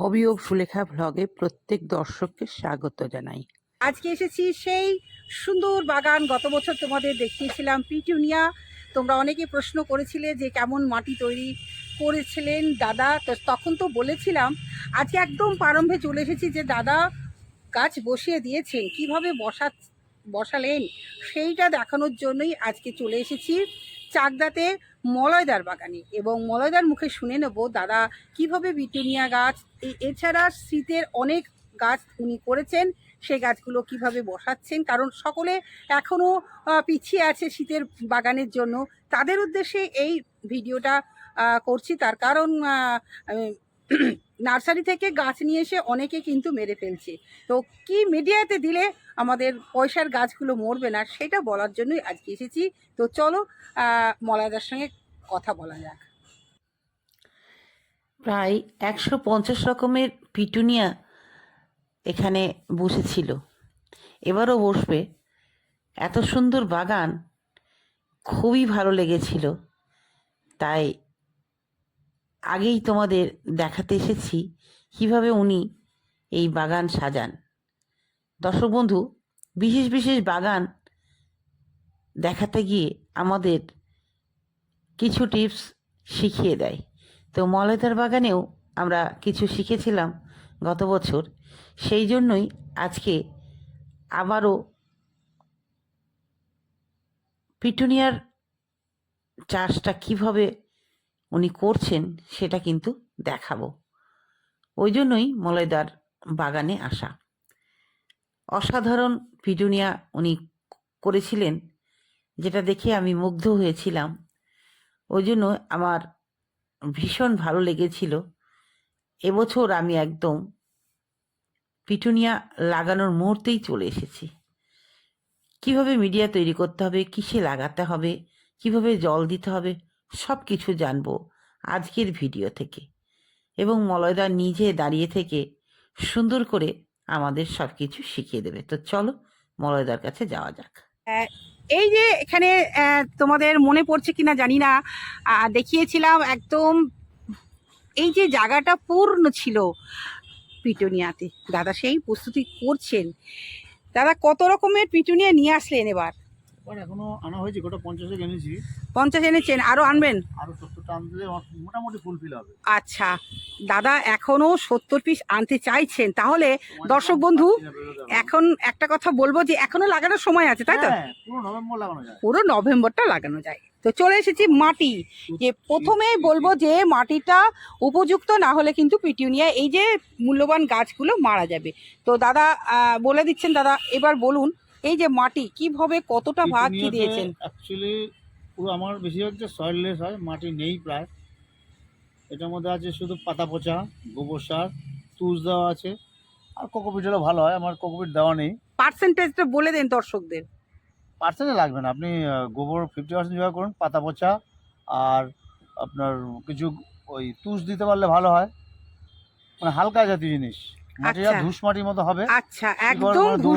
হবি ও সুলেখা ভ্লগে প্রত্যেক দর্শককে স্বাগত জানাই। আজকে এসেছি সেই সুন্দর বাগান। গত বছর তোমাদের দেখিয়েছিলাম পিটুনিয়া। তোমরা অনেকে প্রশ্ন করেছিলে যে কেমন মাটি তৈরি করেছিলেন দাদা। তো তখন তো বলেছিলাম, আজকে একদম প্রারম্ভে চলে এসেছি যে দাদা গাছ বসিয়ে দিয়েছেন। কীভাবে বসা বসালেন সেইটা দেখানোর জন্যই আজকে চলে এসেছি। চাকদাতে মলয়দার বাগানে। এবং মলয়দার মুখে শুনে নেব, দাদা, কীভাবে বিটুনিয়া গাছ এছাড়া শীতের অনেক গাছ উনি করেছেন সেই গাছগুলো কীভাবে বসাচ্ছেন? কারণ সকলে এখনও পিছিয়ে আছে শীতের বাগানের জন্য। তাদের উদ্দেশ্যে এই ভিডিওটা করছি। তার কারণ নার্সারি থেকে গাছ নিয়ে এসে অনেকে কিন্তু মেরে ফেলছে। তো কি মিডিয়াতে দিলে আমাদের পয়সার গাছগুলো মরবে না, সেটা বলার জন্যই আজকে এসেছি। তো চলো মলাদার সঙ্গে কথা বলা যাক। প্রায় একশো পঞ্চাশ রকমের পিটুনিয়া এখানে বসেছিল। এবারও বসবে। এত সুন্দর বাগান খুবই ভালো লেগেছিল। তাই আগেই তোমাদের দেখাতে এসেছি কীভাবে উনি এই বাগান সাজান। দর্শক বন্ধু, বিশেষ বিশেষ বাগান দেখাতে গিয়ে আমাদের কিছু টিপস শিখিয়ে দেয়। তো মলয়দার বাগানেও আমরা কিছু শিখেছিলাম গত বছর। সেই জন্যই আজকে আবারও পিটুনিয়ার চাষটা কীভাবে উনি করছেন সেটা কিন্তু দেখাবো। ওই জন্যই মলয়দার বাগানে আসা। অসাধারণ পিটুনিয়া উনি করেছিলেন, যেটা দেখে আমি মুগ্ধ হয়েছিলাম। ওই জন্য আমার ভীষণ ভালো লেগেছিল। এবছর আমি একদম পিটুনিয়া লাগানোর মুহূর্তেই চলে এসেছি। কীভাবে মিডিয়া তৈরি করতে হবে, কিসে লাগাতে হবে, কীভাবে জল দিতে হবে সব কিছু জানব আজকের ভিডিও থেকে। এবং মলয়দা নিজে দাঁড়িয়ে থেকে সুন্দর করে আমাদের সব কিছু শিখিয়ে দেবে। তো চলো মলয়দার কাছে যাওয়া যাক। এই যে এখানে তোমাদের মনে পড়ছে কিনা জানি না দেখিয়েছিলাম একদম, এই যে জায়গাটা পূর্ণ ছিল পিটুনিয়াতে। দাদা সেই প্রস্তুতি করছেন। দাদা কত রকমের পিটুনিয়া নিয়ে আসলেন এবার? এখনও আনা হয়েছে গোটা পঞ্চাশে এনেছি। পঞ্চাশ এনেছেন আরও আনবেন? আরও সত্তরটা আনতে মোটামুটি ফুলফিল হবে। আচ্ছা দাদা এখনও সত্তর পিস আনতে চাইছেন তাহলে দর্শক বন্ধু এখন। একটা কথা বলব যে এখনও লাগানোর সময় আছে তাই তো? হ্যাঁ, পুরো নভেম্বর লাগানো যায়। পুরো নভেম্বরটা লাগানো যায়। তো চলে এসেছি মাটি যে প্রথমেই বলব যে মাটিটা উপযুক্ত না হলে কিন্তু পিটিউনিয়া এই যে মূল্যবান গাছগুলো মারা যাবে। তো দাদা বলে দিচ্ছেন দাদা এবার বলুন এই যে মাটি কীভাবে কতটা ভাগ কি দিয়েছেন? অ্যাকচুয়ালি পুরো আমার বেশিরভাগ যে সয়েললেস হয় মাটি নেই প্রায়। এটার মধ্যে আছে শুধু পাতা পচা গোবর সার তুষ দেওয়া আছে আর কোকোপিট হলে ভালো হয় আমার কোকোপিট দেওয়া নেই। পার্সেন্টেজটা বলে দেন দর্শকদের। পার্সেন্টে লাগবে না আপনি গোবর ফিফটি পার্সেন্ট ব্যবহার করুন পাতা পচা আর আপনার কিছু ওই তুষ দিতে পারলে ভালো হয়। মানে হালকা জাতীয় জিনিস। মাটিটা আচ্ছা। ধূস মাটির মতো হবে। আচ্ছা একদম মানে দূর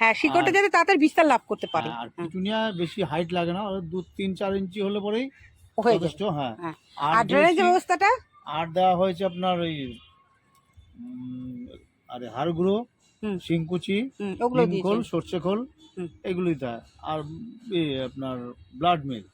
হ্যাঁ শিকড়টা যাতে তাড়াতাড়ি বিস্তার লাভ করতে পারে। আর পিটুনিয়া বেশি হাইট লাগে না ওই দু তিন চার ইঞ্চি হলে পরেই যথেষ্ট হ্যাঁ। হ্যাঁ। আর ড্রেনেজ ব্যবস্থাটা? আর দেওয়া হয়েছে আপনার ওই আরে হাড়গুঁড়ো। শিংকুচি খোল সর্ষে খোল হুম। এগুলো দিতে হয় আর আপনার ব্লাড মিল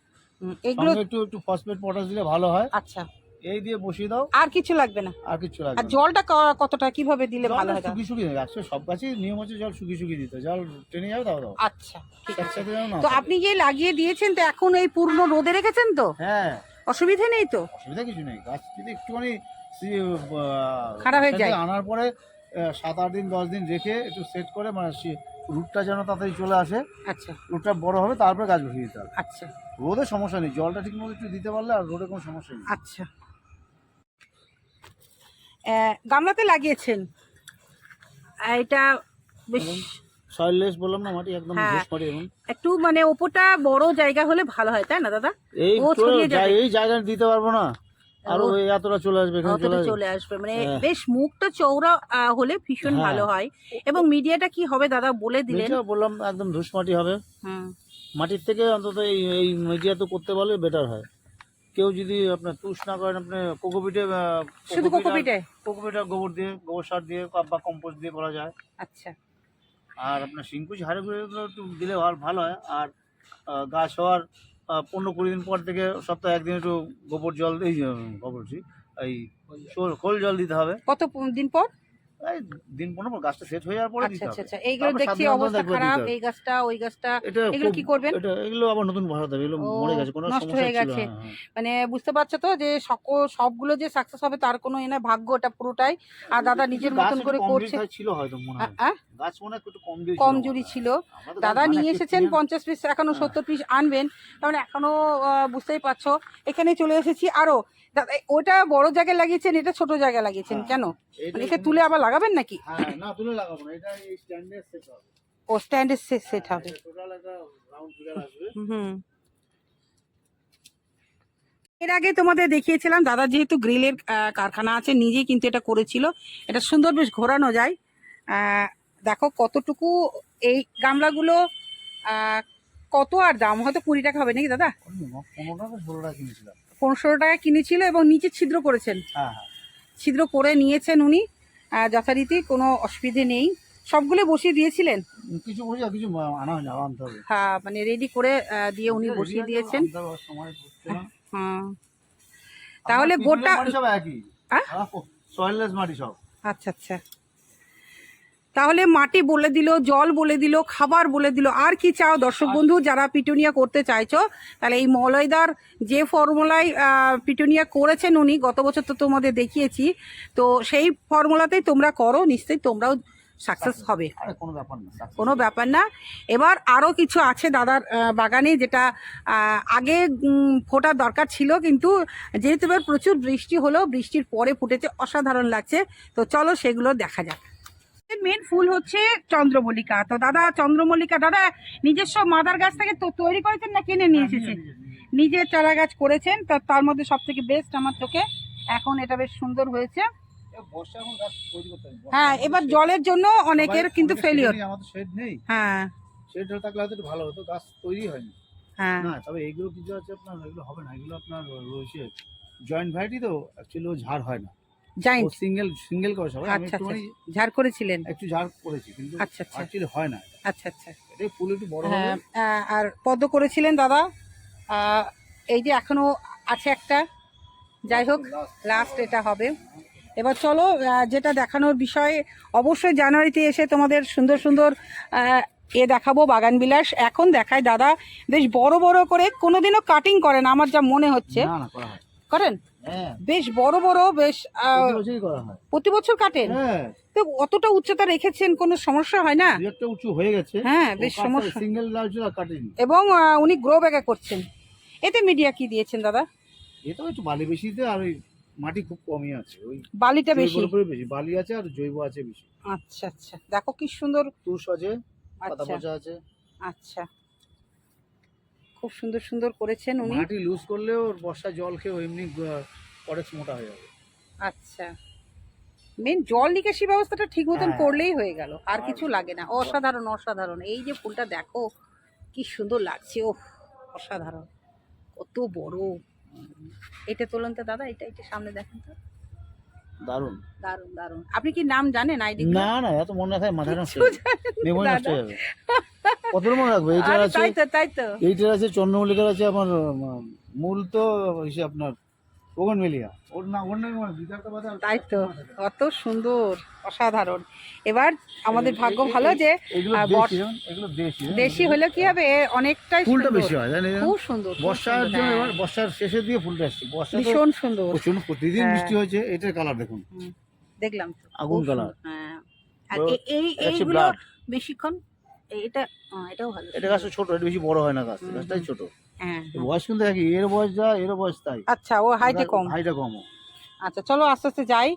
এগুলো একটু একটু ফসফেট পটাশ দিলে ভালো হয়। আচ্ছা। এই দিয়ে বসিয়ে দাও। আর কিছু লাগবে না। আর কিছু আর লাগবে না। জলটা ক- কতটা কীভাবে দিলে ভালো হয়? শুকিয়ে শুকিয়ে দেবে সব গাছেই নিয়ম হচ্ছে জল শুকিয়ে শুকিয়ে দিতে। জল টেনে যাবে তাও দাও। আচ্ছা ঠিক আছে। একসাথে যেন না তো থাকে। আপনি যে লাগিয়ে দিয়েছেন তো এখন এই পূর্ণ রোদে রেখেছেন তো? হ্যাঁ। অসুবিধা নেই তো? অসুবিধা কিছু নেই। গাছ যদি একটুখানি সি- আহ, খারাপ হয়ে সেটাকে যায়। আনার পরে আহ, সাত আট দিন দশ দিন রেখে একটু সেট করে মানে রুটটা যেন তাড়াতাড়ি চলে আসে আচ্ছা। রুটটা বড় হবে তারপরে গাছ বসিয়ে দিতে হবে। আচ্ছা। রোদে সমস্যা নেই। জলটা ঠিক মতো একটু দিতে পারলে আর রোদে কোনো সমস্যা নেই। আচ্ছা। গামলাতে লাগিয়েছেন। এটা বেশ সয়েললেস বললাম না মাটি একদম হ্যাঁ। একটু মানে ওপরটা বড় জায়গা হলে ভালো হয় তাই না দাদা? এই এই জায়গা দিতে পারব না। আরও এতটা চলে আসবে এখানে চলে আসবে। মানে হ্যাঁ। বেশ মুখটা আহ, হলে ভীষণ হ্যাঁ। ভালো হয়। এবং মিডিয়াটা কি হবে দাদা বলে দিলেন? বললাম একদম ধূস মাটি হবে। হুম। মাটির থেকে অন্তত এই এই মিডিয়া তো করতে পারলে বেটার হয়। কেউ যদি আপনার তুষ না করেন আপনি কোকোপিটে শুধু কোকোপিটে কোকোপিটে গোবর দিয়ে গোবর সার দিয়ে বা- কম্পোস্ট দিয়ে করা যায়। আচ্ছা। আর আপনার শিংকুচ হাড়ে গুঁড়ো একটু দিলে ভালো ভালো হয়। আর গাছ হওয়ার পনেরো কুড়ি দিন পর থেকে সপ্তাহে একদিন একটু গোবর জল এই গোবর এই খোল- জল দিতে হবে। কত দিন পর? দিন পনেরো পর গাছটা সেট হয়ে যাওয়ার পরে আচ্ছা দিতে আচ্ছা হবে। আচ্ছা। এইগুলো দেখছি অবস্থা খারাপ এই গাছটা ওই গাছটা। এগুলো কি করবেন? এটা এগুলো আবার নতুন বসাতে হবে এগুলো মরে গেছে কোনো নষ্ট সমস্যা হয়ে গেছে। হ্যাঁ, হ্যাঁ। মানে বুঝতে পারছ তো যে সকল সবগুলো যে সাকসেস হবে তার কোনো এনে ভাগ্য এটা পুরোটাই। আর দাদা নিজের মতন করে করছে। ছিল হয়তো মনে হয়? গাছ মনে একটু কমজোরি ছিল। কমজোরি মনে দাদা নিয়ে এসেছেন পঞ্চাশ পিস এখনও সত্তর পিস আনবেন। কারণ এখনও বুঝতেই পারছ। এখানে চলে এসেছি আরও। দাদা, ওটা বড় জায়গায় লাগিয়েছেন এটা ছোট জায়গায় লাগিয়েছেন হ্যাঁ, কেন? মানে একে তুলে আবার লাগাবেন নাকি? হ্যাঁ না তুলে লাগাবো না এটা এই স্ট্যান্ডে সেট হবে। ও স্ট্যান্ডে সেট হবে। টোটাল একটা রাউন্ড ফিগার আসবে। হুম এর আগে তোমাদের দেখিয়েছিলাম দাদা যেহেতু গ্রিলের কারখানা আছে নিজেই কিন্তু এটা করেছিল। এটা সুন্দর বেশ ঘোরানো যায়। দেখো কতটুকু এই গামলাগুলো কত আর দাম? হয়তো কুড়ি টাকা হবে নাকি দাদা? পনেরো টাকা ষোলো টাকা কিনেছিলাম। পনেরোশো টাকা কিনেছিল এবং নিচে ছিদ্র করেছেন। হ্যাঁ হ্যাঁ। ছিদ্র করে নিয়েছেন উনি। যথারীতি কোনো অসুবিধে নেই। সবগুলো বসিয়ে দিয়েছিলেন? কিছু বসে কিছু আনা হয় আনতে হবে। হ্যাঁ মানে রেডি করে দিয়ে উনি বসিয়ে দিয়েছেন। হ্যাঁ। তাহলে গোটা- সব একই? হ্যাঁ? সয়েললেস মাটি সব। আচ্ছা আচ্ছা। তাহলে মাটি বলে দিল জল বলে দিল খাবার বলে দিল। আর কি চাও দর্শক বন্ধু? যারা পিটুনিয়া করতে চাইছো তাহলে এই মলয়দার যে ফর্মুলায় পিটুনিয়া করেছেন উনি গত বছর তো তোমাদের দেখিয়েছি তো সেই ফর্মুলাতেই তোমরা করো নিশ্চয়ই তোমরাও সাকসেস হবে। কোনো ব্যাপার না কোনো ব্যাপার না। এবার আরও কিছু আছে দাদার বাগানে যেটা আগে ফোটার দরকার ছিল কিন্তু যেহেতু এবার প্রচুর বৃষ্টি হলো বৃষ্টির পরে ফুটেছে অসাধারণ লাগছে। তো চলো সেগুলো দেখা যাক। মেন ফুল হচ্ছে চন্দ্রমল্লিকা। তো দাদা চন্দ্রমল্লিকা দাদা নিজস্ব মাদার গাছ থেকে তো তৈরি করেছেন না কিনে নিয়ে এসেছেন? নিজে চারা গাছ করেছেন তো তার মধ্যে সব থেকে বেস্ট আমার চোখে। এখন এটা বেশ সুন্দর হয়েছে। হ্যাঁ এবার জলের জন্য অনেকের কিন্তু ফেলিওর হ্যাঁ। শেড থাকলে হয়তো ভালো হতো গাছ তৈরি হয়নি। হ্যাঁ। না তবে এইগুলো কিছু আছে আপনার এগুলো হবে না এগুলো আপনার রয়েছে। জয়েন্ট ভ্যারাইটি তো অ্যাকচুয়ালি ঝাড় হয় না। ও সিঙ্গেল সিঙ্গেল করে সবাই আমি আচ্ছা, ঝাড় করেছিলেন? একটু ঝাড় করেছি কিন্তু আচ্ছা আচ্ছা। অ্যাকচুয়ালি হয় না। আচ্ছা আচ্ছা। এটাই ফুল একটু বড় হবে। হ্যাঁ আর পদ্ম করেছিলেন দাদা। এই যে এখনও আছে একটা। যাই হোক লাস্ট এটা হবে। এবার চলো যেটা দেখানোর বিষয়ে অবশ্যই জানুয়ারিতে এসে তোমাদের সুন্দর সুন্দর এ দেখাবো বাগান বিলাস। এখন দেখায় দাদা বেশ বড় বড় করে কোনোদিনও কাটিং করেন আমার যা মনে হচ্ছে। করেন? বেশ বড় বড় বেশ প্রতি হয়। বছর কাটেন? হ্যাঁ। তো অতটা উচ্চতা রেখেছেন কোনো সমস্যা হয় না? একটা উঁচু হয়ে গেছে। হ্যাঁ, বেশ সমস্যা। সিঙ্গেল কাটেনি। এবং উনি গ্রো ব্যাগে করছেন। এতে মিডিয়া কি দিয়েছেন দাদা? এটা একটু বালি বেশিতে আর মাটি খুব কমই আছে। ওই বালিটা বেশি। বেশি। বালি আছে আর জৈব আছে বেশি। আচ্ছা আচ্ছা। দেখো কি সুন্দর। তুষ আছে পাতা আচ্ছা। পচা আছে। আচ্ছা। খুব সুন্দর সুন্দর করেছেন উনি। মাটি লুজ করলেও ওর বর্ষা জল খেয়ে এমনি পরেক্স মোটা হয়ে যাবে। আচ্ছা। মেন জল নিকাশি ব্যবস্থাটা ঠিক মতন হ্যাঁ। করলেই হয়ে গেল আর কিছু লাগে না। অসাধারণ অসাধারণ। এই যে ফুলটা দেখো কি সুন্দর লাগছে ও অসাধারণ। কত বড়। এটা তোলেন তো দাদা এটা এটা সামনে দেখেন তো। দারুণ। দারুণ দারুণ। আপনি কি নাম জানেন আইডি না না এত মনে থাকে মাথায় নষ্ট হয়ে। মেমোরি নষ্ট হয়ে যাবে। কত মনে রাখবে? এইটার আছে তাই তো তাই তো। এইটার আছে চন্দ্রমল্লিকার আছে আমার মূল তো আপনার ওগনভেলিয়া ওর না ওর নাম তাই তো কত সুন্দর অসাধারণ। এবার আমাদের ভাগ্য ভালো যে দেশি হলে কি হবে? এ অনেকটাই ফুলটা বেশি হয় জানেন? খুব সুন্দর বর্ষার জন্য হ্যাঁ। এবার বর্ষার শেষের দিকে ফুলটা আসছে বর্ষা ভীষণ সুন্দর। প্রচুর প্রতিদিন হ্যাঁ। বৃষ্টি হয়েছে এটার কালার দেখুন। দেখলাম আগুন কালার। হ্যাঁ। আর এই এইগুলো বেশিক্ষণ এটা এটাও ভালো এটা গাছটা ছোট এটা বেশি বড় হয় না গাছ হুম, গাছটাই ছোট। হ্যাঁ হ্যাঁ। বয়স কিন্তু একই এর বয়স যা এর বয়স তাই। আচ্ছা ও হাইটে কম। হাইটা কম। আচ্ছা চলো আস্তে আস্তে যাই।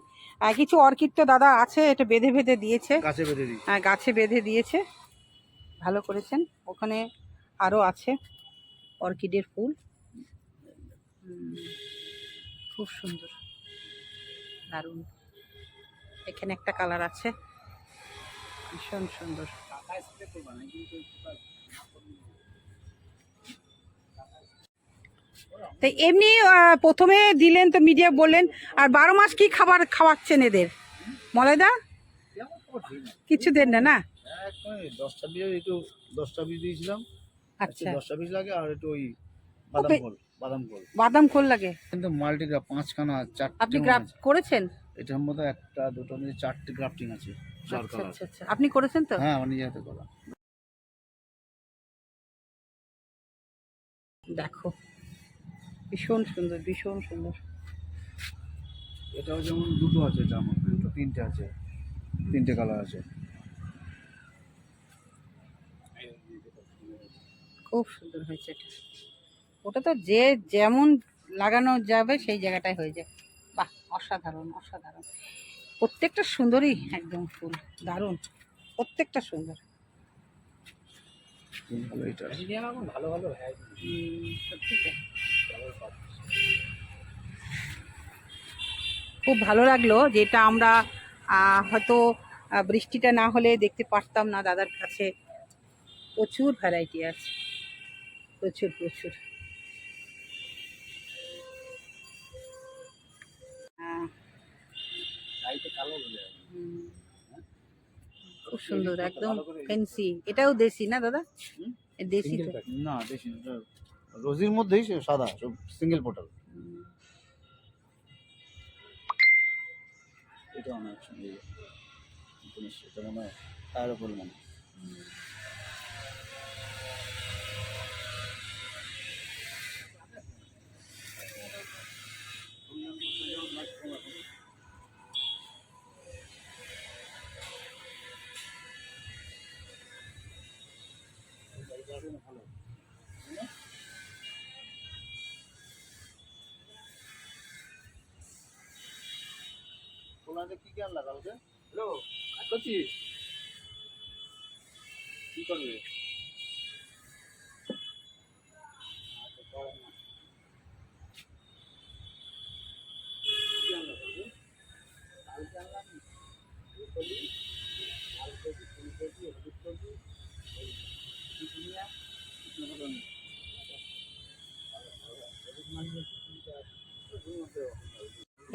কিছু অর্কিড তো দাদা আছে এটা বেঁধে বেঁধে দিয়েছে। গাছে বেঁধে দিই। আহ, গাছে বেঁধে দিয়েছে। ভালো করেছেন। ওখানে আরও আছে অর্কিডের ফুল। খুব সুন্দর। দারুণ। এখানে একটা কালার আছে। ভীষণ সুন্দর। তো এমনি প্রথমে দিলেন তো মিডিয়া বললেন আর বারো মাস কি খাবার খাওয়াচ্ছেন এদের? না কিছু দেন না না? দশটা বীজ একটু দশটা বীজ দিয়েছিলাম। আচ্ছা। দশটা বীজ লাগে আর একটু ওই বাদাম। কল বাদাম কল বাদাম খোল লাগে? কিন্তু মাল্টিগ্রাফ পাঁচখানা চারটে আপনি গ্রাফট করেছেন? এটার মধ্যে একটা দুটো মিলে চারটে গ্রাফটিং আছে। আপনি করেছেন তো? হ্যাঁ আমার নিজে হাতে করা দেখো ভীষণ সুন্দর ভীষণ সুন্দর। এটাও যেমন দুটো আছে মধ্যে দুটো তিনটে আছে তিনটে কালার আছে। খুব সুন্দর হয়েছে এটা। ওটা তো যে যেমন লাগানো যাবে সেই জায়গাটায় হয়ে যায় বাহ অসাধারণ অসাধারণ। প্রত্যেকটা সুন্দরই একদম ফুল, দারুণ, প্রত্যেকটা সুন্দর ভালো ভালো। খুব ভালো লাগল যেটা আমরা হয়তো বৃষ্টিটা না হলে দেখতে পারতাম না, দাদার কাছে প্রচুর ভ্যারাইটি আছে প্রচুর প্রচুর খুব সুন্দর একদম ফেন্সি এটাও দেশি না দাদা? হুম? দেশি না দেশি রোজির মধ্যেই সাদা সিঙ্গেল পোর্টাল। এটা অনেক সুন্দর জিনিস এটা মনে তার উপর মনে হয়। ওনাদের কি আনলা কালকে হ্যালো কাজ কি করবে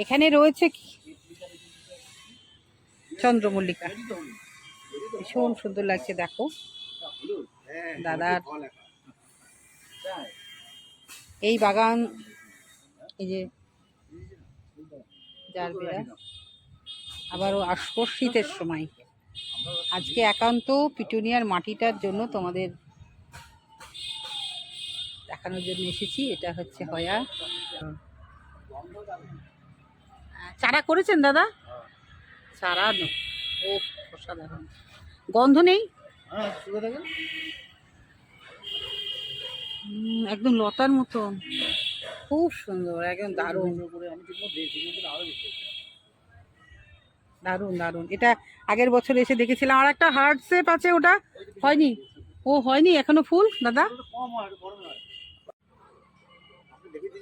এখানে রয়েছে কি? চন্দ্রমল্লিকা। ভীষণ সুন্দর লাগছে, দেখো। দাদার এই বাগান, এই যে জারবেরা আবারও আসব শীতের সময়। আজকে একান্ত পিটুনিয়ার মাটিটার জন্য তোমাদের দেখানোর জন্য এসেছি। এটা হচ্ছে হয়া। চারা করেছেন দাদা? চারা ও অসাধারণ। গন্ধ নেই? হ্যাঁ একদম লতার মতন। খুব সুন্দর একদম দারুণ। দারুণ দারুণ। এটা আগের বছর এসে দেখেছিলাম। আর একটা হার্ট শেপ আছে ওটা। হয়নি? ও হয়নি? এখনও ফুল দাদা? কম হয়।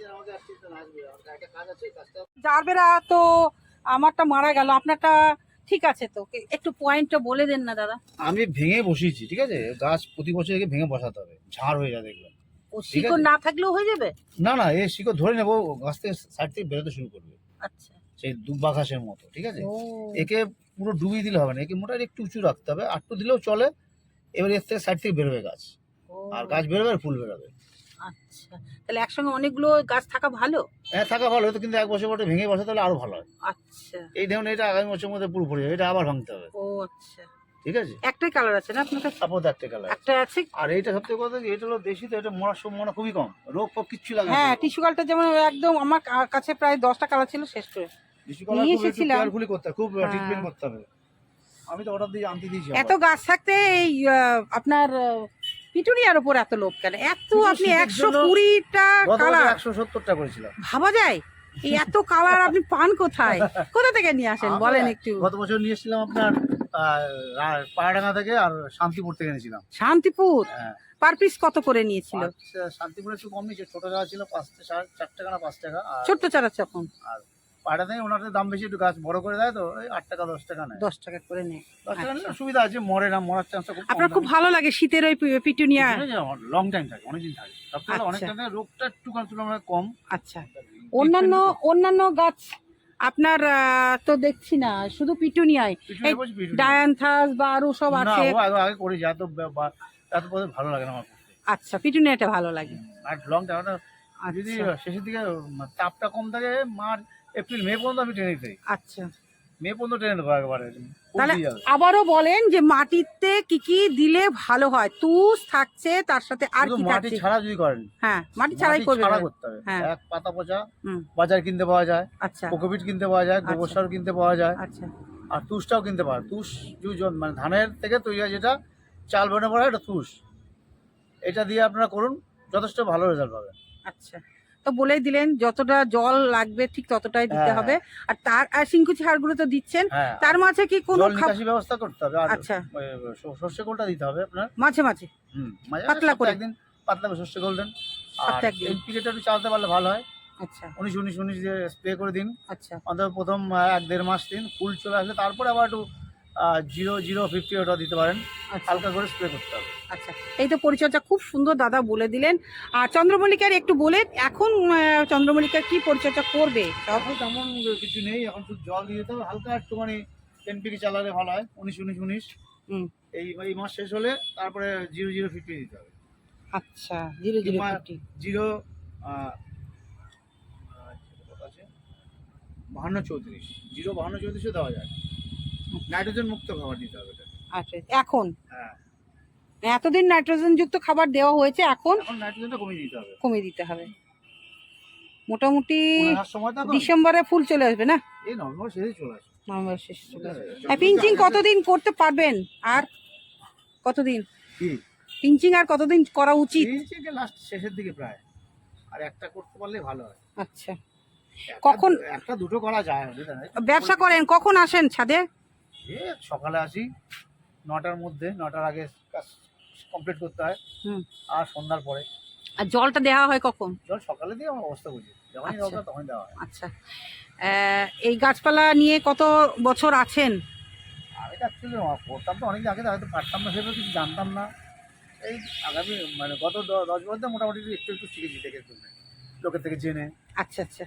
আসছে তো আসবে আমার একটা কাজ আছে কাজটা জারবেরা তো আমারটা মারা গেল আপনারটা ঠিক আছে তো? একটু পয়েন্টটা বলে দেন না দাদা। আমি ভেঙে বসিয়েছি ঠিক আছে? গাছ প্রতি বছর একে ভেঙে বসাতে হবে ঝাড় হয়ে যায় দেখবেন। ও শিকড় না থাকলেও হয়ে যাবে? না না এ শিকড় ধরে নেব গাছ থেকে সাইড থেকে বেরোতে শুরু করবে। আচ্ছা। সেই দুব্বা ঘাসের মতো ঠিক আছে? ও। একে পুরো ডুবিয়ে দিলে হবে না একে মোটামুটি একটু উঁচু রাখতে হবে আটটু দিলেও চলে এবার এর থেকে সাইড থেকে বেরোবে গাছ। আর গাছ বেরোবে আর ফুল বেরোবে। আচ্ছা তাহলে একসঙ্গে অনেকগুলো গাছ থাকা ভালো? হ্যাঁ থাকা ভালো হতো কিন্তু এক বছর পরে ভেঙে বসাতে হলে আরও ভালো হয়। আচ্ছা। এই ধরুন এটা আগামী বছরের মধ্যে পুরো পড়ে যাবে এটা আবার ভাঙতে হবে। ও আচ্ছা। ঠিক আছে? একটাই কালার আছে না আপনার কাছে আপাতত একটা কালার একটা আছে? আর এইটা সবথেকে কথা কি এটা হলো দেশি তো এটা মরার সম্ভাবনা খুবই কম রোগ ফোগ কিচ্ছু লাগে হ্যাঁ টিস্যু কালটা যেমন একদম আমার কাছে প্রায় দশটা কালার ছিল শেষ করে। নিয়ে খুব একটু এসেছিলাম। কেয়ারফুলি করতে হবে খুব হ্যাঁ। ট্রিটমেন্ট করতে হবে। আমি তো অর্ডার দিয়ে আনতে দিয়েছি এত গাছ থাকতে এই আপনার পিটুনিয়ার ওপর এত লোভ কেন? এত আপনি একশো কুড়িটা কালার একশো সত্তরটা করেছিলাম। ভাবা যায়? এই এত কালার আপনি পান কোথায়? কোথা থেকে নিয়ে আসেন? বলেন একটু। গত বছর নিয়ে এসেছিলাম আপনার পাহাড়াঙ্গা থেকে আর শান্তিপুর থেকে এনেছিলাম। শান্তিপুর? হ্যাঁ। পার পিস কত করে নিয়েছিল? শান্তিপুরে একটু কম নিয়েছে ছোট গাছ ছিল পাঁচ সাড়ে চার টাকা না পাঁচ টাকা ছোট্ট চারা যখন পাড়াতে ওনাদের দাম বেশি একটু গাছ বড় করে দেয় তো ওই আট টাকা দশ টাকা নেয়। দশ টাকা করে নেয়। দশ টাকা নিলে আচ্ছা। সুবিধা আছে মরে না মরার চান্সটা খুব আপনার খুব ভালো লাগে শীতের ওই পিটুনিয়া? লং টাইম থাকে অনেকদিন থাকে। সবথেকে আচ্ছা। অনেক টাইম রোগটা একটু তুলনায় কম। আচ্ছা। অন্যান্য অন্যান্য গাছ আপনার তো দেখছি না শুধু পিটুনিয়ায়। ডায়ান্থাস বা আরও সব আছে। আগে বে- বা- এত পথে ভালো লাগে না আমার আচ্ছা পিটুনিয়াটা ভালো লাগে। আর লং টাইম যদি আচ্ছা। শেষের দিকে তাপটা কম থাকে মার্চ এপ্রিল মে পর্যন্ত আমি টেনে দিই আচ্ছা। মে পর্যন্ত টেনে দেবো একবারে তাহলে আবারও বলেন যে মাটিতে কি কি দিলে ভালো হয়? তুষ থাকছে তার সাথে আর কি মাটি ছাড়া যদি করেন হ্যাঁ মাটি ছাড়াই করবে ছাড়া করতে হবে। হ্যাঁ। এক পাতা পচা বাজার কিনতে পাওয়া যায় আচ্ছা। কোকোপিট কিনতে পাওয়া যায় গোবর আচ্ছা। সার কিনতে পাওয়া যায় আচ্ছা। আর তুষটাও কিনতে পাওয়া যায়। তুষ মানে ধানের থেকে তৈরি হয় যেটা চাল বানানো পড়ে এটা তুষ। এটা দিয়ে আপনারা করুন যথেষ্ট ভালো রেজাল্ট পাবেন। আচ্ছা। তো বলেই দিলেন যতটা জল লাগবে ঠিক ততটাই দিতে হ্যাঁ, হবে। আর তার আর সিংকুচি হাড়গুলো তো দিচ্ছেন। হ্যাঁ। তার মাঝে কি কোনো নিকাশি ব্যবস্থা করতে হবে। আচ্ছা। সর্ষে কোলটা দিতে হবে আপনার। মাঝে মাঝে। পাতলা করে। একদিন পাতলা করে সর্ষে কোল দেন। আর। এনপিকেটা একটু চালাতে পারলে ভালো হয়। আচ্ছা। উনিশ উনিশ উনিশ দিয়ে স্প্রে করে দিন। আচ্ছা। অন্তত প্রথম এক দেড় মাস দিন। ফুল চলে আসলে তারপরে আবার একটু জিরো জিরো ফিফটি ওটা দিতে পারেন। আচ্ছা। হালকা করে স্প্রে করতে হবে। আচ্ছা এই তো পরিচর্যা খুব সুন্দর দাদা বলে দিলেন। আর চন্দ্রমল্লিকার একটু বলে এখন আহ, চন্দ্রমল্লিকা কি পরিচর্যা করবে? এখন তেমন কিছু নেই এখন শুধু জল দিয়ে দিতে হবে। হালকা একটুখানি এনপিকে চালালে ভালো হয় উনিশ উনিশ উনিশ। হুম। এই এই মাস শেষ হলে তারপরে জিরো জিরো ফিফটি দিতে হবে। আচ্ছা জিরো জিরো ফিফটি জিরো আছে? বাহান্ন চৌত্রিশ। জিরো বাহান্ন চৌত্রিশও দেওয়া যায়। নাইট্রোজেন মুক্ত খাবার দিতে হবে আচ্ছা এখন? হ্যাঁ। এতদিন নাইট্রোজেন যুক্ত খাবার দেওয়া হয়েছে এখন? এখন নাইট্রোজেনটা কমিয়ে দিতে হবে। কমিয়ে দিতে হবে। মোটামুটি ডিসেম্বরে ফুল চলে আসবে না? এই নভেম্বর শেষে চলে আসে নভেম্বর শেষে চলে আসবে। হ্যাঁ পিঞ্চিং কতদিন করতে পারবেন? আর কতদিন? পিঞ্চিং আর কতদিন করা উচিত? লাস্ট শেষের দিকে প্রায়। আর একটা করতে পারলে ভালো হয়। আচ্ছা। কখন- একটা দুটো করা যায় ব্যবসা করেন কখন আসেন ছাদে? এ সকালে আসি নটার মধ্যে নটার আগে কাজ কমপ্লিট করতে হয় হুম। আর সন্ধ্যার পরে। আর জলটা দেওয়া হয় কখন? জল সকালে দিয়ে আমার অবস্থা বুঝি। যখনই আচ্ছা। দরকার তখনই দেওয়া হয়। আচ্ছা। এই গাছপালা নিয়ে কত বছর আছেন? আমি তো অ্যাকচুয়ালি করতাম তো অনেক আগে তো হয়তো পারতাম না সেভাবে কিছু জানতাম না। এই আগামী মানে গত দশ বছর মোটামুটি একটু একটু শিখেছি দেখে লোকের থেকে জেনে। আচ্ছা আচ্ছা।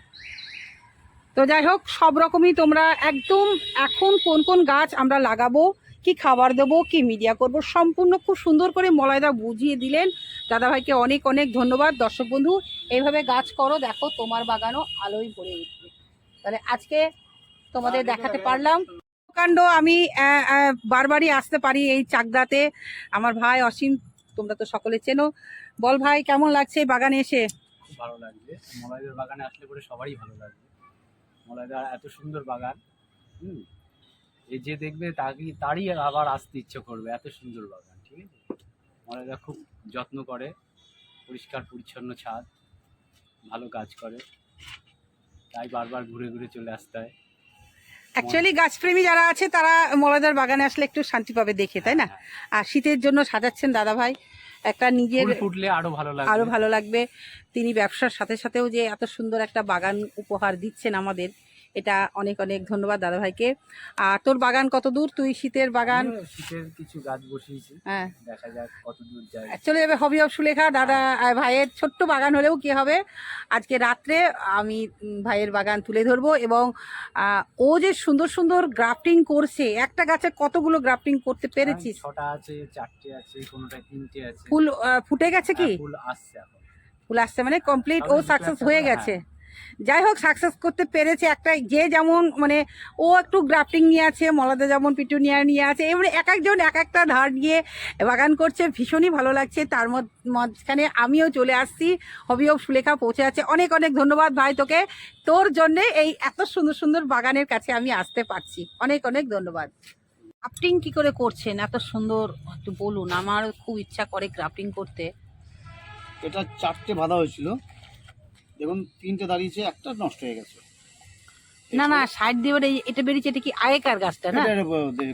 তো যাই হোক সব রকমই তোমরা একদম এখন কোন কোন গাছ আমরা লাগাবো কি খাবার দেবো কি মিডিয়া করব সম্পূর্ণ খুব সুন্দর করে মলয়দা বুঝিয়ে দিলেন। দাদাভাইকে অনেক অনেক ধন্যবাদ। দর্শক বন্ধু এইভাবে গাছ করো দেখো তোমার বাগানও আলোয় ভরে উঠবে। তাহলে আজকে তোমাদের দেখাতে পারলাম। কাণ্ড আমি বারবারই আসতে পারি এই চাকদাতে। আমার ভাই অসীম তোমরা তো সকলে চেনো। বল ভাই কেমন লাগছে এই বাগানে এসে? ভালো লাগছে। মলয়দের বাগানে আসলে পরে সবারই ভালো লাগবে। মলয়দার এত সুন্দর বাগান হুম? এই যে দেখবে তাকে তারই আবার আসতে ইচ্ছে করবে এত সুন্দর বাগান ঠিক আছে? মলয়দা খুব যত্ন করে পরিষ্কার পরিচ্ছন্ন ছাদ ভালো কাজ করে। তাই বারবার ঘুরে ঘুরে চলে আসতে হয়। অ্যাকচুয়ালি গাছপ্রেমী যারা আছে তারা মলাদার বাগানে আসলে একটু শান্তি পাবে দেখে তাই না? আর শীতের জন্য সাজাচ্ছেন দাদা ভাই একটা নিজের ফুটলে আরও ভালো লাগবে। আরও ভালো লাগবে। তিনি ব্যবসার সাথে সাথেও যে এত সুন্দর একটা বাগান উপহার দিচ্ছেন আমাদের। এটা অনেক অনেক ধন্যবাদ দাদা ভাইকে আর তোর বাগান কত দূর? তুই শীতের বাগান? শীতের কিছু গাছ বসিয়েছি। হ্যাঁ। দেখা যাক কত দূর যায়। চলে যাবে হবি অফ সুলেখা। দাদা ভাইয়ের ছোট্ট বাগান হলেও কি হবে? আজকে রাত্রে আমি ভাইয়ের বাগান তুলে ধরবো এবং ও যে সুন্দর সুন্দর গ্রাফটিং করছে একটা গাছে কতগুলো গ্রাফটিং করতে পেরেছিস? ছটা আছে চারটে আছে তিনটে আছে। ফুল ফুটে গেছে কি? হ্যাঁ, ফুল আসছে ফুল আসছে মানে কমপ্লিট ও সাকসেস হয়ে। গেছে। যাই হোক সাকসেস করতে পেরেছে একটা যে যেমন মানে ও একটু গ্রাফটিং নিয়ে আছে মলাদা যেমন পিটুনিয়া নিয়ে আছে এবারে এক একজন এক একটা ধার নিয়ে বাগান করছে ভীষণই ভালো লাগছে। তার মধ্য- মাঝখানে আমিও চলে আসছি হবি অফ সুলেখা পৌঁছে আছে। অনেক অনেক ধন্যবাদ ভাই তোকে। তোর জন্যে এই এত সুন্দর সুন্দর বাগানের কাছে আমি আসতে পারছি। অনেক অনেক ধন্যবাদ। গ্রাফটিং কি করে করছেন? এত সুন্দর একটু বলুন। আমার খুব ইচ্ছা করে গ্রাফটিং করতে। এটা চারটে বাঁধা হয়েছিল। দেখুন তিনটে দাঁড়িয়েছে একটা নষ্ট হয়ে গেছে। না না সাইড দিয়ে এটা বেরিয়েছে এটা কি আগেকার গাছটা না? এটা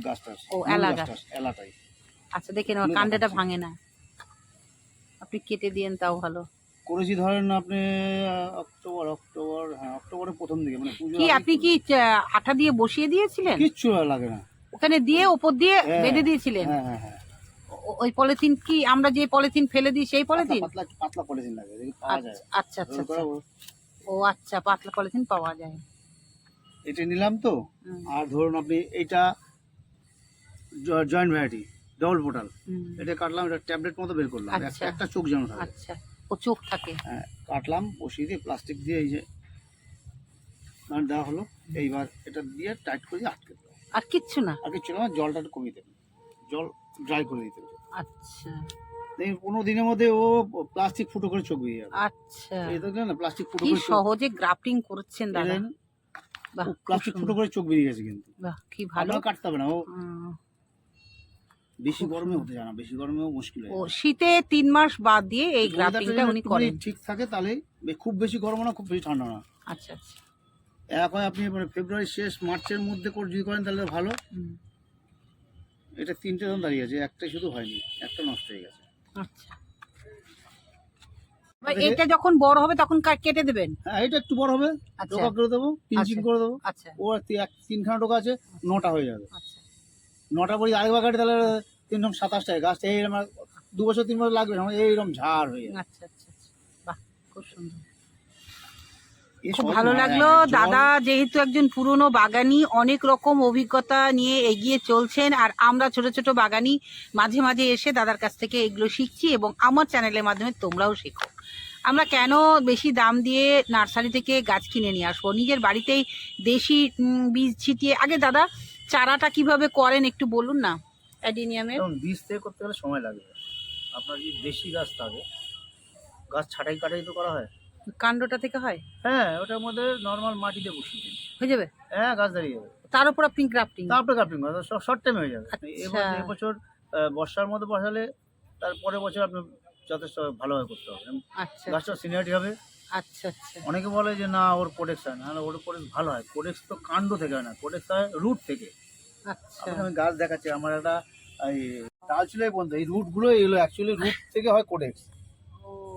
গাছটা ও, এলা গাছটা, এলাটাই আচ্ছা দেখে নাও কাণ্ডটা ভাঙে না। আপনি কেটে দিয়েন তাও ভালো। করেছি ধরেন আপনি অক্টোবর অক্টোবর হ্যাঁ অক্টোবরের প্রথম দিকে মানে পুজো কি আপনি কি আঠা দিয়ে বসিয়ে দিয়েছিলেন? কিচ্ছু লাগে না। ওখানে দিয়ে ওপর দিয়ে হ্যাঁ। বেঁধে দিয়েছিলেন? হ্যাঁ হ্যাঁ হ্যাঁ। ওই পলিথিন কি আমরা যে পলিথিন ফেলে দিই সেই পলিথিন? পাতলা পলিথিন লাগে আচ্ছা আচ্ছা রোল আচ্ছা। ও আচ্ছা পাতলা পলিথিন পাওয়া যায়। এটা নিলাম তো? আর ধরুন আপনি এইটা জয়েন্ট ভ্যারাইটি ডবল পোটাল এটা কাটলাম এটা ট্যাবলেট মতো বের করলাম। আচ্ছা। একটা চোখ যেন থাকে। আচ্ছা ও চোখ থাকে। হ্যাঁ কাটলাম বসিয়ে দিয়ে প্লাস্টিক দিয়ে এই যে মানে দেওয়া হলো। এইবার এটা দিয়ে টাইট করে আটকে দেবো আর কিচ্ছু না। আর কিছু না জলটা একটু কমিয়ে দেবেন। জল ড্রাই করে দিতে হবে। আচ্ছা। পনেরো দিনের মধ্যে ও প্লাস্টিক ফুটো করে চোখ বেরিয়ে যাবে। আচ্ছা। না প্লাস্টিক ফুটো করে সহজে গ্রাফটিং করছেন দাদা? প্লাস্টিক ফুটো করে চোখ বেরিয়ে গেছে কিন্তু। বাহ কি ভালো। কাটতে হবে না ও বেশি গরমে হতে যায় না বেশি গরমেও মুশকিল ও শীতে তিন মাস বাদ দিয়ে এই গ্রাফটিংটা উনি করেন। ঠিক থাকে তাহলে খুব বেশি গরম না খুব বেশি ঠান্ডা না। আচ্ছা আচ্ছা। এক হয় আপনি মানে ফেব্রুয়ারি শেষ মার্চের মধ্যে করে যদি করেন তাহলে ভালো। এটা তিনটে দাম দাঁড়িয়ে আছে একটাই শুধু হয়নি একটা নষ্ট হয়ে গেছে। আচ্ছা। এটা যখন বড় হবে তখন কেটে দেবেন? হ্যাঁ এটা একটু বড় হবে আচ্ছা। টোকা করে দেবো পিঞ্চিং আচ্ছা। করে দেবো আচ্ছা। ও আর এক তিনখানা টোকা আছে নটা হয়ে যাবে। আচ্ছা। নটা পরে আরেকবার কাটে তাহলে তিন রকম সাতাশটা গাছটা এইরকম দু বছর তিন বছর লাগবে এইরকম ঝাড় হয়ে যাবে। আচ্ছা আচ্ছা আচ্ছা। বাহ খুব সুন্দর। খুব ভালো লাগল। দাদা যেহেতু একজন পুরনো বাগানি অনেক রকম অভিজ্ঞতা নিয়ে এগিয়ে চলছেন আর আমরা ছোট ছোট বাগানি মাঝে মাঝে এসে দাদার কাছ থেকে এগুলো শিখছি এবং আমার চ্যানেলের মাধ্যমে তোমরাও শেখো। আমরা কেন বেশি দাম দিয়ে নার্সারি থেকে গাছ কিনে নিয়ে আসব? নিজের বাড়িতেই দেশি বীজ ছিটিয়ে। আগে দাদা চারাটা কীভাবে করেন একটু বলুন না? অ্যাডিনিয়ামের বীজ থেকে করতে গেলে সময় লাগবে আপনার যদি দেশি গাছ থাকে গাছ ছাটাই কাটাই তো করা হয়। কাণ্ডটা থেকে হয়? হ্যাঁ ওটার মধ্যে নর্মাল মাটিতে বসিয়ে দিন। হয়ে যাবে? হ্যাঁ গাছ দাঁড়িয়ে যাবে। তার উপর আপনি গ্রাফটিং তারপরে কাপলিং করা শর্ট টাইমে হয়ে যাবে। আচ্ছা। এবার এবছর বর্ষার মধ্যে বসালে তারপরে বছর আপনি যথেষ্ট ভালোভাবে করতে হবে। আচ্ছা। গাছটা সিনিয়রিটি হবে। আচ্ছা আচ্ছা। অনেকে বলে যে না ওর কোডেক্স হয় না। না, ওর কোডেক্স ভালো হয়। কোডেক্স তো কাণ্ড থেকে হয় না। কোডেক্স হয় রুট থেকে। আচ্ছা। আমি গাছ দেখাচ্ছি। আমার একটা এই ডাল ছিল এই পর্যন্ত। এই রুটগুলো এগুলো অ্যাকচুয়ালি রুট থেকে হয় কোডেক্স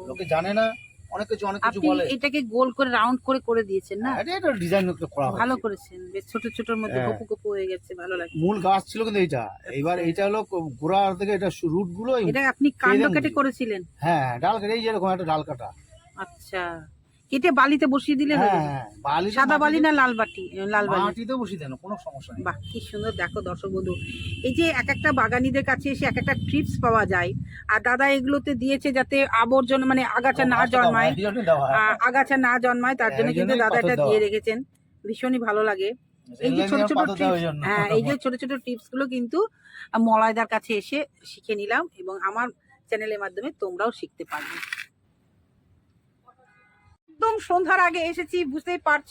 লোকে জানে না। অনেক কিছু অনেক কিছু বলে। এটাকে গোল করে রাউন্ড করে করে দিয়েছেন না? এটা এটা ডিজাইন করা ভালো করেছেন। বেশ ছোট ছোটর মধ্যে হ্যাঁ। গপু গপু হয়ে গেছে ভালো লাগে মূল গাছ ছিল কিন্তু এইটা। এবার এটা হলো গোড়া থেকে এটা রুটগুলো এটা আপনি কাণ্ড কেটে করেছিলেন? হ্যাঁ ডাল কেটে। এই যেরকম একটা ডাল কাটা। আচ্ছা। কেটে বালিতে বসিয়ে দিলে হয়ে হ্যাঁ। হ্যাঁ, সাদা বালি না লাল বাটি লাল বালি। বসিয়ে দেন কোনো সমস্যা নেই। বাহ কি সুন্দর দেখো দর্শক বন্ধু। এই যে এক একটা বাগানিদের কাছে এসে এক একটা ট্রিপস পাওয়া যায় আর দাদা এগুলোতে দিয়েছে যাতে আবর্জনা মানে আগাছা না জন্মায়। হয়, হয়। আগাছা না জন্মায় তার জন্য এই কিন্তু দাদা এটা দিয়ে রেখেছেন। ভীষণই ভালো লাগে। এই যে ছোট ছোট জন্য। হ্যাঁ এই যে ছোট ছোট টিপসগুলো কিন্তু মলয়দার কাছে এসে শিখে নিলাম এবং আমার চ্যানেলের মাধ্যমে তোমরাও শিখতে পারবে। একদম সন্ধ্যার আগে এসেছি, বুঝতেই পারছ।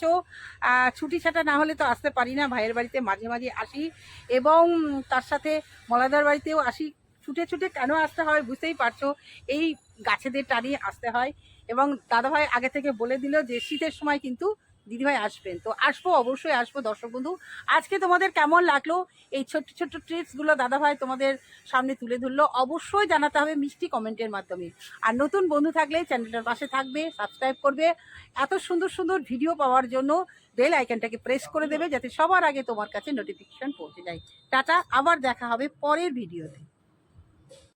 ছুটি ছাটা না হলে তো আসতে পারি না, ভাইয়ের বাড়িতে মাঝে মাঝে আসি এবং তার সাথে মলাদার বাড়িতেও আসি। ছুটে ছুটে কেন আসতে হয় বুঝতেই পারছ, এই গাছেদের টানিয়ে আসতে হয়। এবং দাদাভাই আগে থেকে বলে দিল যে শীতের সময় কিন্তু দিদিভাই আসবেন। তো আসব, অবশ্যই আসব দর্শক বন্ধু। আজকে তোমাদের কেমন লাগল? এই ছোট্ট ছোট্ট ট্রিপসগুলো দাদাভাই তোমাদের সামনে তুলে ধরলো। অবশ্যই জানাতে হবে মিষ্টি কমেন্টের মাধ্যমে। আর নতুন বন্ধু থাকলে চ্যানেলটার পাশে থাকবে সাবস্ক্রাইব করবে। এত সুন্দর সুন্দর ভিডিও পাওয়ার জন্য বেল আইকনটাকে প্রেস করে দেবে, যাতে সবার আগে তোমার কাছে নোটিফিকেশন পৌঁছে যায়। টাটা, আবার দেখা হবে পরের ভিডিওতে